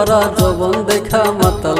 ভরা যবন দেখা মাতাল।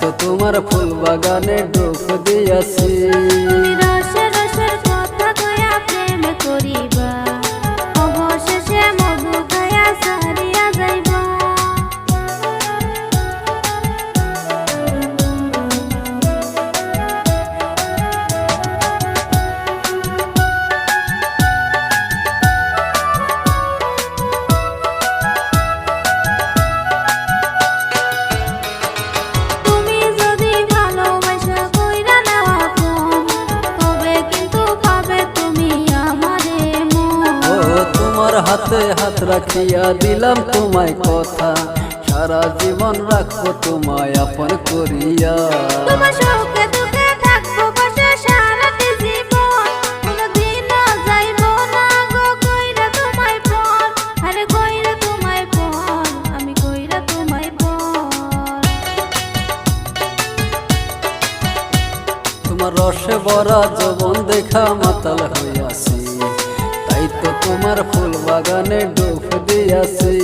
তো তোমার ফুল বাগানে ডুব দিয়াছি। হাতে হাত রাখিয়া দিলাম তোমায় কথা। সারা জীবন রাখব তোমায় আপন করিয়া। তোমার সুখে দুঃখে থাকব পাশে সারাটি জীবন। কোনদিনও যাইবো না গো কইরা তোমায় পর আরে কইরা তোমায় পর আমি কইরা তোমায় পর তোমার রসে ভরা যৌবন দেখা মাতাল হইয়াছি। তোমার ফুল বাগানে ডুব দিয়াছি।